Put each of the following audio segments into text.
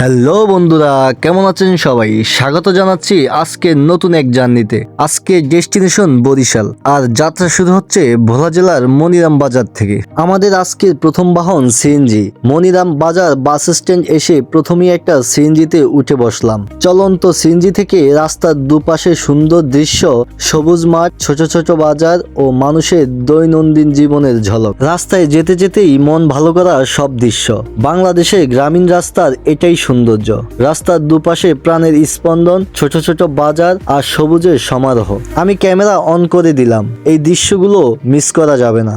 Hello বন্ধুরা, কেমন আছেন সবাই? স্বাগত জানাচ্ছি আজকে নতুন এক জার্নিতে। আজকে ডেস্টিনেশন বরিশাল, আর যাত্রা শুরু হচ্ছে ভোলা জেলার মনিরাম বাজার থেকে। আমাদের আজকের প্রথম বাহন সিএনজি। মনিরাম বাজার বাস স্ট্যান্ড এসে প্রথমেই একটা সিএনজিতে উঠে বসলাম। চলন্ত সিএনজি থেকে রাস্তার দুপাশে সুন্দর দৃশ্য, সবুজ মাঠ, ছোট ছোট বাজার ও মানুষের দৈনন্দিন জীবনের ঝলক। রাস্তায় যেতে যেতেই মন ভালো করা সব দৃশ্য। বাংলাদেশের গ্রামীণ রাস্তার এটাই সৌন্দর্য। রাস্তার দুপাশে প্রাণের স্পন্দন, ছোট ছোট বাজার আর সবুজের সমারোহ। আমি ক্যামেরা অন করে দিলাম। এই দৃশ্যগুলো মিস করা যাবে না।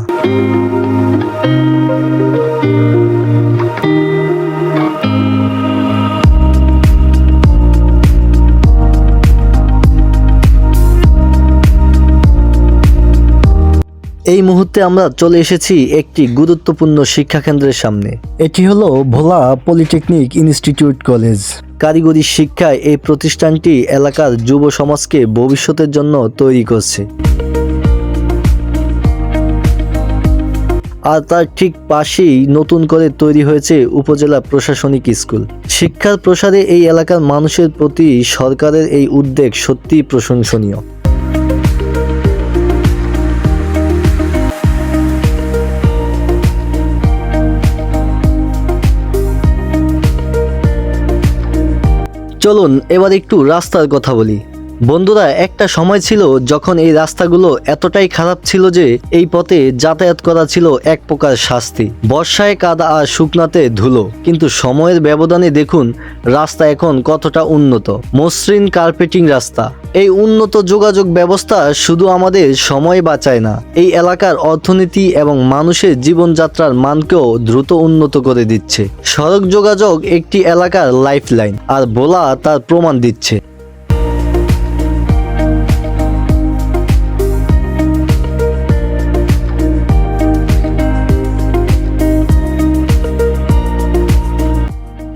এই মুহূর্তে আমরা চলে এসেছি একটি গুরুত্বপূর্ণ শিক্ষা কেন্দ্রের সামনে। এটি হলো ভোলা পলিটেকনিক ইনস্টিটিউট কলেজ। কারিগরি শিক্ষায় এই প্রতিষ্ঠানটি এলাকার যুব সমাজকে ভবিষ্যতের জন্য তৈরি করছে। আর তার ঠিক পাশেই নতুন করে তৈরি হয়েছে উপজেলা প্রশাসনিক স্কুল। শিক্ষার প্রসারে এই এলাকার মানুষের প্রতি সরকারের এই উদ্যোগ সত্যিই প্রশংসনীয়। চলুন এবার একটু রাস্তার কথা বলি। বন্ধুরা, একটা সময় ছিল যখন এই রাস্তাগুলো এতটাই খারাপ ছিল যে এই পথে যাতায়াত করা ছিল এক প্রকার শাস্তি। বর্ষায় কাদা আর শুকনাতে ধুলো। কিন্তু সময়ের ব্যবধানে দেখুন, রাস্তা এখন কতটা উন্নত। মসৃণ কার্পেটিং রাস্তা। এই উন্নত যোগাযোগ ব্যবস্থা শুধু আমাদের সময় বাঁচায় না, এই এলাকার অর্থনীতি এবং মানুষের জীবনযাত্রার মানকেও দ্রুত উন্নত করে দিচ্ছে। সড়ক যোগাযোগ একটি এলাকার লাইফলাইন, আর বোলা তার প্রমাণ দিচ্ছে।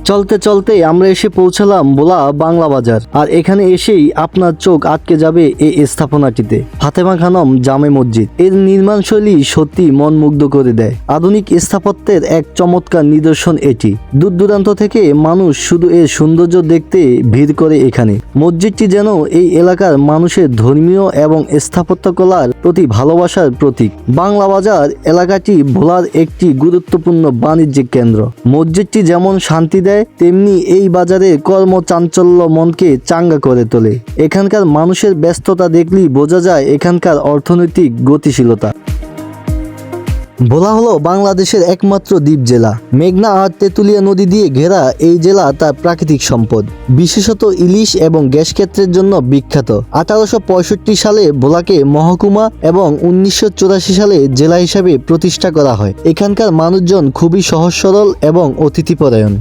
চলতে চলতে আমরা এসে পৌঁছালাম বোলা বাংলা বাজার। আর এখানে এসেই আপনার চোখ আটকে যাবে এই স্থাপনাটিতে। ফাতেমা খানম জামে মসজিদ। এর নির্মাণ শৈলী সত্যি মন মুগ্ধ করে দেয়। আধুনিক স্থাপত্যের এক চমৎকার নিদর্শন এটি। দূর দূরান্ত থেকে মানুষ শুধু এর সৌন্দর্য দেখতে ভিড় করে এখানে। মসজিদটি যেন এই এলাকার মানুষের ধর্মীয় এবং স্থাপত্যকলার প্রতি ভালোবাসার প্রতীক। বাংলা বাজার এলাকাটি ভোলার একটি গুরুত্বপূর্ণ বাণিজ্যিক কেন্দ্র। মসজিদটি যেমন শান্তি দেয় তেমনি এই বাজারে কর্মচাঞ্চল্য মনকে চাঙ্গা করে তোলে। এখানকার মানুষের ব্যস্ততা দেখলেই বোঝা যায় এখানকার অর্থনৈতিক গতিশীলতা। ভোলা হলো বাংলাদেশের একমাত্র দ্বীপ জেলা। মেঘনা আর তেঁতুলিয়া নদী দিয়ে ঘেরা এই জেলা তার প্রাকৃতিক সম্পদ। বিশেষত ইলিশ এবং গ্যাস ক্ষেত্রের জন্য বিখ্যাত। আঠারোশ পঁয়ষট্টি সালে ভোলাকে মহকুমা এবং উনিশশো চুরাশি সালে জেলা হিসাবে প্রতিষ্ঠা করা হয়। এখানকার মানুষজন খুবই সহজ সরল এবং অতিথিপরায়ণ।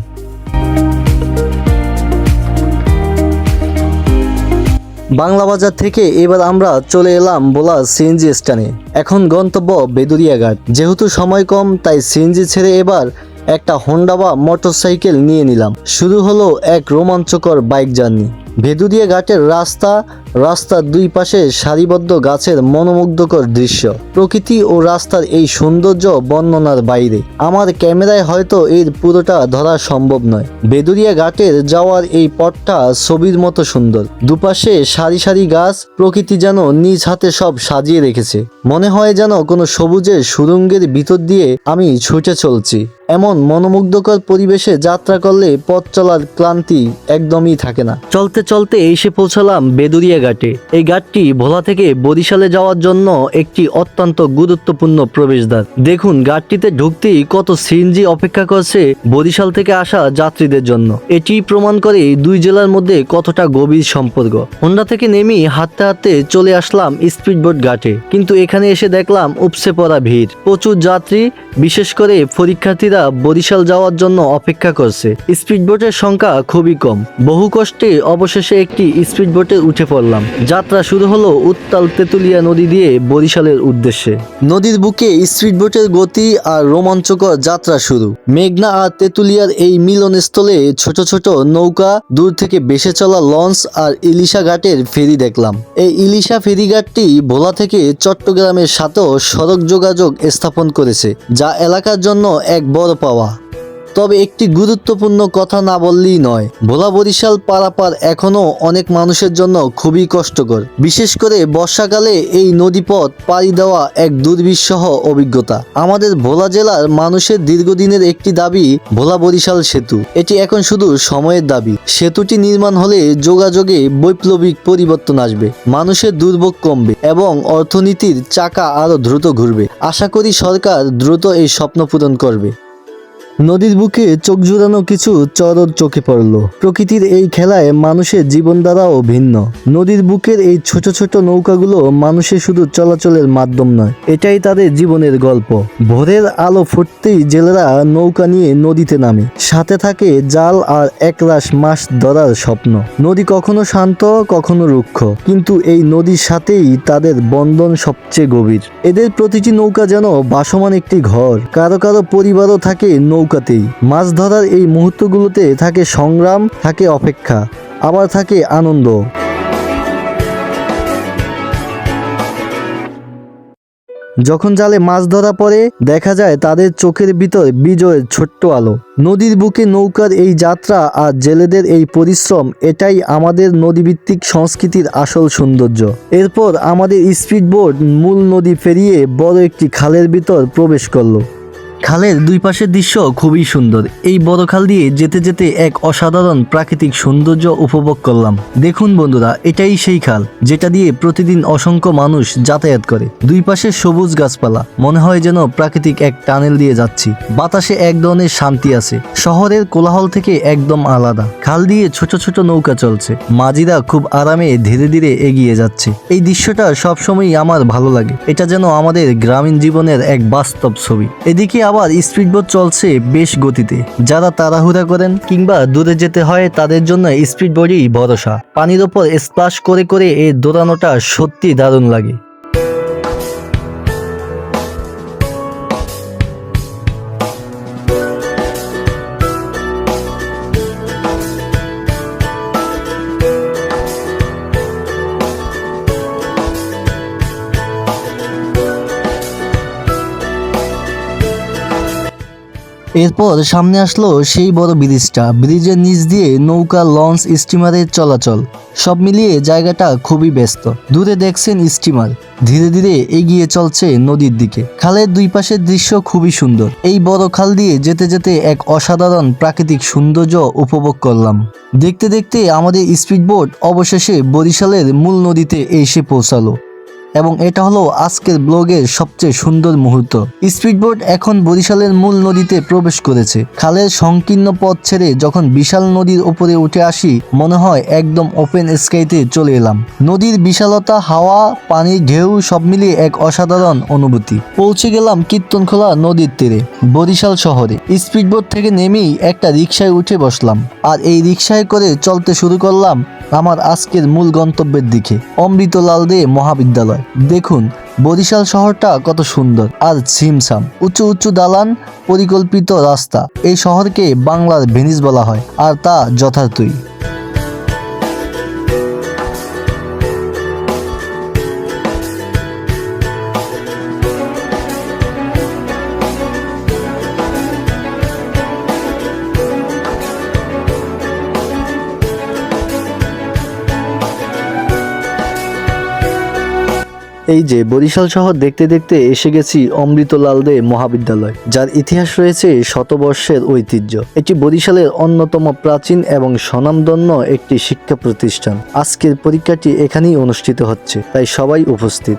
বাংলা বাজার থেকে এবার আমরা চলে এলাম বোলা সিএনজি স্ট্যান্ডে। এখন গন্তব্য বেদুরিয়াঘাট। যেহেতু সময় কম, তাই সিএনজি ছেড়ে এবার একটা হন্ডা বা মোটরসাইকেল নিয়ে নিলাম। শুরু হলো এক রোমাঞ্চকর বাইক জার্নি ভেদুরিয়া ঘাটের রাস্তা রাস্তার দুই পাশে সারিবদ্ধ গাছের মনোমুগ্ধকর দৃশ্য। প্রকৃতি ও রাস্তার এই সৌন্দর্য বর্ণনার বাইরে। আমার ক্যামেরায় হয়তো এর পুরোটা ধরা সম্ভব নয়। বেদুরিয়া ঘাটের যাওয়ার এই পথটা ছবির মতো সুন্দর। দুপাশে সারি সারি গাছ প্রকৃতি যেন নিজ হাতে সব সাজিয়ে রেখেছে। মনে হয় যেন কোনো সবুজের সুরঙ্গের ভিতর দিয়ে আমি ছুটে চলছি। এমন মনোমুগ্ধকর পরিবেশে যাত্রা করলে পথ চলার ক্লান্তি একদমই থাকে না। চলতে চলতে এসে পৌঁছালাম বেদুরিয়া ঘাটে। এই ঘাটটি ভোলা থেকে বরিশালে যাওয়ার জন্য একটি অত্যন্ত গুরুত্বপূর্ণ প্রবেশদ্বার। দেখুন, ঘাটটিতে ঢুকতেই কত সিএনজি অপেক্ষা করছে বরিশাল থেকে আসা যাত্রীদের জন্য। এটি প্রমাণ করে দুই জেলার মধ্যে কতটা গভীর সম্পর্ক। হোন্ডা থেকে নেমেই হাঁটতে হাঁটতে চলে আসলাম স্পিডবোট ঘাটে। কিন্তু এখানে এসে দেখলাম উপসে পড়া ভিড়। প্রচুর যাত্রী বিশেষ করে পরীক্ষার্থীরা বরিশাল যাওয়ার জন্য অপেক্ষা করছে। স্পিডবোটের সংখ্যা খুবই কম। বহু কষ্টে অবশেষে একটি স্পিডবোটে উঠে পড়লাম। যাত্রা শুরু হলো উত্তাল তেতুলিয়া নদী দিয়ে বরিশালের উদ্দেশ্যে। নদীর বুকে স্পিডবোটের গতি আর রোমাঞ্চকর যাত্রা শুরু। মেঘনা আর তেতুলিয়ার এই মিলনস্থলে ছোট ছোট নৌকা, দূর থেকে বেসে চলা লঞ্চ আর ইলিশা ঘাটের ফেরি দেখলাম। এই ইলিশা ফেরিঘাটটি ভোলা থেকে চট্টগ্রামের সাথেও সড়ক যোগাযোগ স্থাপন করেছে, যা এলাকার জন্য এক বড় পাওয়া। তবে একটি গুরুত্বপূর্ণ কথা না বললেই নয়। ভোলা বরিশাল পারাপার এখনও অনেক মানুষের জন্য খুবই কষ্টকর। বিশেষ করে বর্ষাকালে এই নদীপথ পাড়ি দেওয়া এক দুর্বিষহ অভিজ্ঞতা। আমাদের ভোলা জেলার মানুষের দীর্ঘদিনের একটি দাবি, ভোলা বরিশাল সেতু। এটি এখন শুধু সময়ের দাবি। সেতুটি নির্মাণ হলে যোগাযোগে বৈপ্লবিক পরিবর্তন আসবে, মানুষের দুর্ভোগ কমবে এবং অর্থনীতির চাকা আরও দ্রুত ঘুরবে। আশা করি সরকার দ্রুত এই স্বপ্ন পূরণ করবে। নদীর বুকে চোখ জুড়ানো কিছু চরর চোখে পড়ল। প্রকৃতির এই খেলায় মানুষের জীবন দ্বারাও ভিন্ন। নদীর বুকের এই ছোট ছোট নৌকাগুলো মানুষের শুধু চলাচলের মাধ্যম নয়, এটাই তাদের জীবনের গল্প। ভোরের আলো ফুটতেই জেলেরা নৌকা নিয়ে নদীতে নামে। সাথে থাকে জাল আর একরাশ মাছ ধরার স্বপ্ন। নদী কখনো শান্ত, কখনো রুক্ষ, কিন্তু এই নদীর সাথেই তাদের বন্ধন সবচেয়ে গভীর। এদের প্রতিটি নৌকা যেন বাসমান একটি ঘর। কারও কারও পরিবারও থাকে নৌকাতেই। মাছ ধরার এই মুহূর্তগুলোতে থাকে সংগ্রাম, থাকে অপেক্ষা, আবার থাকে আনন্দ। যখন জালে মাছ ধরা পড়ে, দেখা যায় তাদের চোখের ভিতর বিজয়ের ছোট্ট আলো। নদীর বুকে নৌকার এই যাত্রা আর জেলেদের এই পরিশ্রম, এটাই আমাদের নদীভিত্তিক সংস্কৃতির আসল সৌন্দর্য। এরপর আমাদের স্পিডবোট মূল নদী পেরিয়ে বড় একটি খালের ভিতর প্রবেশ করল। খালের দুই পাশের দৃশ্য খুবই সুন্দর। এই বড় খাল দিয়ে যেতে যেতে এক অসাধারণ প্রাকৃতিক সৌন্দর্য উপভোগ করলাম। দেখুন বন্ধুরা, এটাই সেই খাল, যেটা দিয়ে প্রতিদিন অসংখ্য মানুষ যাতায়াত করে। দুই পাশে সবুজ গাছপালা, মনে হয় যেন প্রাকৃতিক এক টানেল দিয়ে যাচ্ছি। বাতাসে এক ধরনের শান্তি আছে, শহরের কোলাহল থেকে একদম আলাদা। খাল দিয়ে ছোট ছোট নৌকা চলছে, মাঝিরা খুব আরামে ধীরে ধীরে এগিয়ে যাচ্ছে। এই দৃশ্যটা সবসময়ই আমার ভালো লাগে, এটা যেন আমাদের গ্রামীণ জীবনের এক বাস্তব ছবি। এদিকে আবার স্পিডবোট চলছে বেশ গতিতে। যারা তাড়াহুড়া করেন কিংবা দূরে যেতে হয়, তাদের জন্য স্পিড বোটই ভরসা। পানির ওপর স্প্লাশ করে করে এই দৌড়ানোটা সত্যি দারুণ লাগে। এরপর সামনে আসলো সেই বড় ব্রিজটা। ব্রিজের নিচ দিয়ে নৌকা, লঞ্চ, স্টিমারের চলাচল, সব মিলিয়ে জায়গাটা খুবই ব্যস্ত। দূরে দেখছেন স্টিমার। ধীরে ধীরে এগিয়ে চলছে নদীর দিকে। খালের দুই পাশের দৃশ্য খুবই সুন্দর। এই বড় খাল দিয়ে যেতে যেতে এক অসাধারণ প্রাকৃতিক সৌন্দর্য উপভোগ করলাম। দেখতে দেখতে আমাদের স্পিডবোট অবশেষে বরিশালের মূল নদীতে এসে পৌঁছালো। এবং এটা হলো আজকের ব্লগের সবচেয়ে সুন্দর মুহূর্ত। স্পিডবোট এখন বরিশালের মূল নদীতে প্রবেশ করেছে। খালের সংকীর্ণ পথ ছেড়ে যখন বিশাল নদীর ওপরে উঠে আসি, মনে হয় একদম ওপেন স্কাইতে চলে এলাম। নদীর বিশালতা, হাওয়া পানির ঢেউ সব মিলিয়ে এক অসাধারণ অনুভূতি। পৌঁছে গেলাম কীর্তনখোলা নদীর তীরে, বরিশাল শহরে। স্পিডবোট থেকে নেমেই একটা রিক্সায় উঠে বসলাম। আর এই রিক্সায় করে চলতে শুরু করলাম আমার আজকের মূল গন্তব্যের দিকে, অমৃতলাল দে মহাবিদ্যালয়। দেখুন, বরিশাল শহরটা কত সুন্দর, আর ছিমছাম উঁচু উঁচু দালান, পরিকল্পিত রাস্তা। এই শহরকে বাংলার ভেনিস বলা হয়, আর তা যথার্থই। এই যে বরিশাল শহর দেখতে দেখতে এসে গেছি অমৃতলাল দে মহাবিদ্যালয়, যার ইতিহাস রয়েছে শতবর্ষের ঐতিহ্য। এটি বরিশালের অন্যতম প্রাচীন এবং স্বনামধন্য একটি শিক্ষা প্রতিষ্ঠান। আজকের পরীক্ষাটি এখানেই অনুষ্ঠিত হচ্ছে, তাই সবাই উপস্থিত।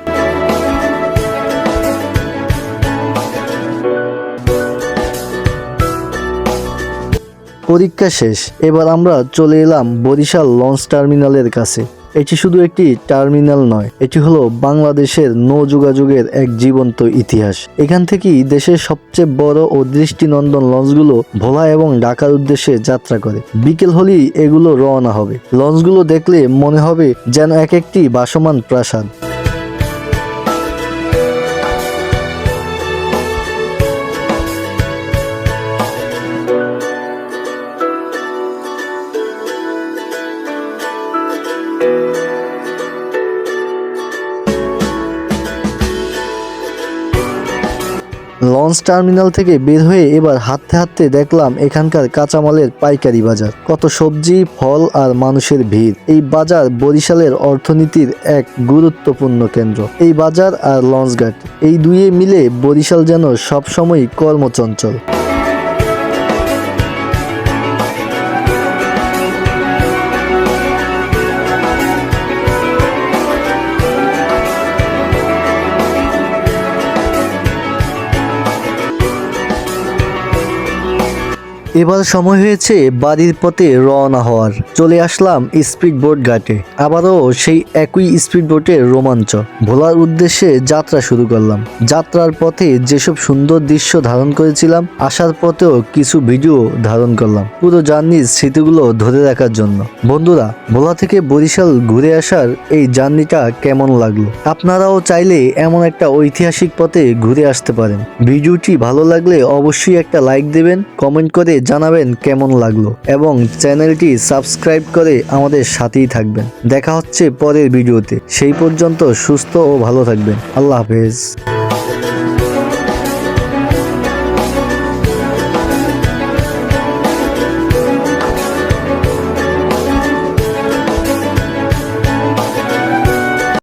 পরীক্ষা শেষ, এবার আমরা চলে এলাম বরিশাল লঞ্চ টার্মিনালের কাছে। এটি শুধু একটি টার্মিনাল নয়, এটি হলো বাংলাদেশের নৌ যোগাযোগের এক জীবন্ত ইতিহাস। এখান থেকেই দেশের সবচেয়ে বড় ও দৃষ্টিনন্দন লঞ্চগুলো ভোলা এবং ঢাকার উদ্দেশ্যে যাত্রা করে। বিকেল হলেই এগুলো রওনা হবে। লঞ্চগুলো দেখলে মনে হবে যেন এক একটি বাসমান প্রাসাদ। লঞ্চ টার্মিনাল থেকে বের হয়ে এবার হাঁটতে হাঁটতে দেখলাম এখানকার কাঁচামালের পাইকারি বাজার। কত সবজি, ফল আর মানুষের ভিড়। এই বাজার বরিশালের অর্থনীতির এক গুরুত্বপূর্ণ কেন্দ্র। এই বাজার আর লঞ্চ ঘাট এই দুয়ে মিলে বরিশাল যেন সবসময় কর্মচঞ্চল। এবার সময় হয়েছে বাড়ির পথে রওনা হওয়ার। চলে আসলাম স্পিড বোট ঘাটে। আবারও সেই একই স্পিড বোটের রোমাঞ্চ। ভোলার উদ্দেশ্যে যাত্রা শুরু করলাম। যাত্রার পথে যেসব সুন্দর দৃশ্য ধারণ করেছিলাম, আসার পথেও কিছু ভিডিও ধারণ করলাম। পুরো জার্নির স্মৃতিগুলো ধরে রাখার জন্য। বন্ধুরা, ভোলা থেকে বরিশাল ঘুরে আসার এই জার্নিটা কেমন লাগল? আপনারাও চাইলে এমন একটা ঐতিহাসিক পথে ঘুরে আসতে পারেন। ভিডিওটি ভালো লাগলে অবশ্যই একটা লাইক দেবেন, কমেন্ট করে জানাবেন কেমন লাগল এবং চ্যানেলটি সাবস্ক্রাইব করে আমাদের সাথেই থাকবেন। দেখা হচ্ছে পরের ভিডিওতে। সেই পর্যন্ত সুস্থ ও ভালো থাকবেন। আল্লাহ হাফেজ।